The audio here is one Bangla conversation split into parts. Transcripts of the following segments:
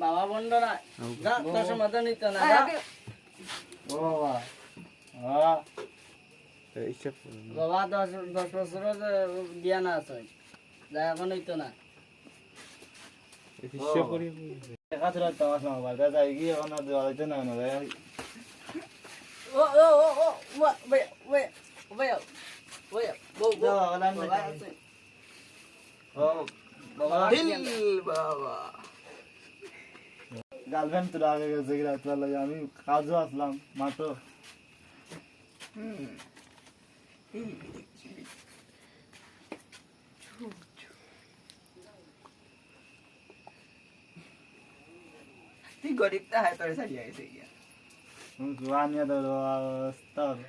বাবু দশ নিত না বাবা। হ্যাঁ দশ দশ বছর বিয়া না আছে। এখন হইতো না। দেখা তোরা তামাশা বাবা যাই কি এখন আর দেওয়া হইতে না না ভাই ও ও ও বউ বউ। বাবা গার্লফ্রেন্ড তোরা আগে গেছে কি লাগে। আমি কাজও আসলাম মাত্র তুই গরিবটা হয় তোর সারিয়া গেছে গিয়া। জোয়ানিয়া তো অবস্থা হলো।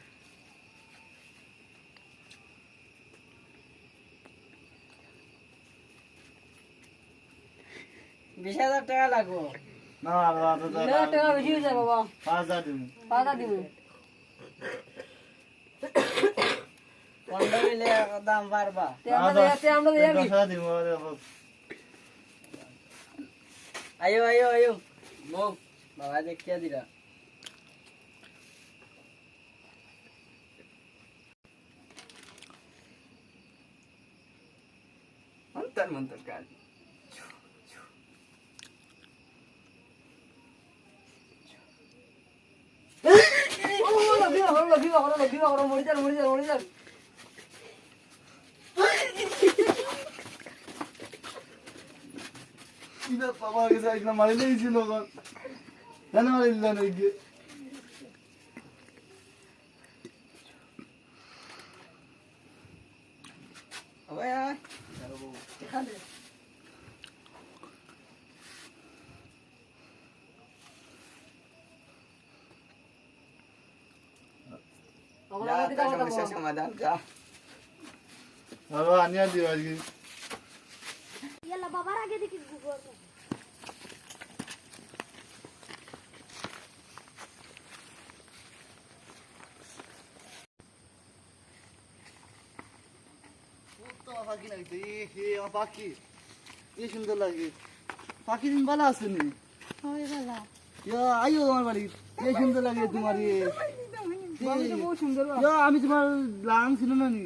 বিশ হাজার টাকা লাগবো। না বাবা তো তো টাকা বেশি হয়ে যায় বাবা। পাঁচ হাজার দিব। পনেরো মিলে দাম বাড়বা। আমরা বাবা আয়ো আয়ো আয়ো। বউ বাবা দেখিয়া দিলা অন্তর মন্তর কাজ মরি যান মরি যান মরি যান কিনা বাবা গেছে একদম মারি দিয়েছিল জানা মারি দিল নাকি ওই আয় এখানে আমরা দিতে কথা বাবা সমাধান যা বাবা আনিয়া দিও আজকে ইয়াল্লা বাবার আগে দেখি গুগল পাখি লাগছে হে আমার পাখি। কি সুন্দর লাগে। পাখি দিন ভালো হয় বালা। ইয়া আইও আমার বাড়ি। কি সুন্দর লাগে তোমার আমি তোমার লাং ছিল না নি?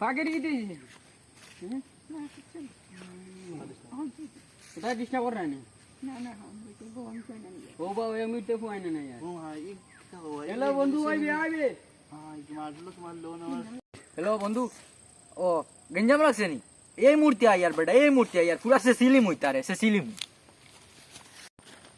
পাকেট কি দিয়েছি? এটা ডিস্টার্ব করে না না না বোন কই না ও বাবা এ মিটে ফুয়াই না মাই হ্যালো বন্ধু আইবে আইবে। হ্যালো বন্ধু ও গঞ্জাম রাখছে নি? এই মূর্তি আয়ার বেটা এই মূর্তি আয়ার পুরা সে সিলিম হইতারে সে সিলিম এই আনছি বন্ধু আনতে আন বন্ধু কি দাই যে এখন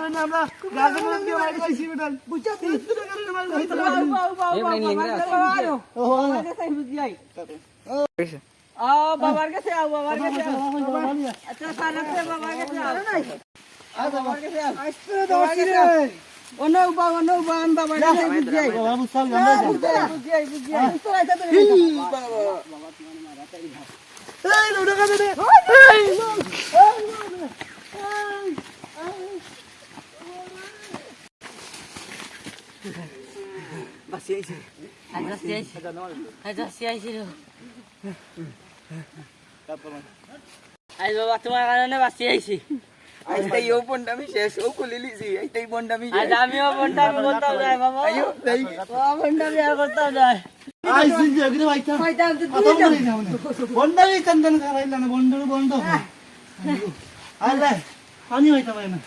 ও ওটা ওটা ডিস্টার্ব করে ওটা বিচ্ছি বাড়ি। তো বাড়ি। কই বাড়ি কই অন্য বাড়ি না না বাদি লাগা খানা রে ওটাই জানো শুনি হ্যাঁ হ্যাঁ বাবার কাছে আও বাবার কাছে আও। আচ্ছা খানা সে বাবার কাছে আও। আ বাবার কাছে আও। অন্য বা অন্য বা আন বাবার কাছে বুঝাই বুঝাই বুঝাই তারপর আজ বাবা তোমার কারণে বাঁচি আইছি আজ তাই ও বন্ডামি শেষ ও খুলে লিছি এই তাই বন্ডামি আজ আমিও বন্টামি করতাম যাই বাবা তাই বাবা বন্টামি আর করতাম যাই আই সিনজে গরে ভাইতা শয়তান তো কত বলে না বন্ডারি চন্দন খারাইলা না বন্ড আলে পানি হইতা পারে না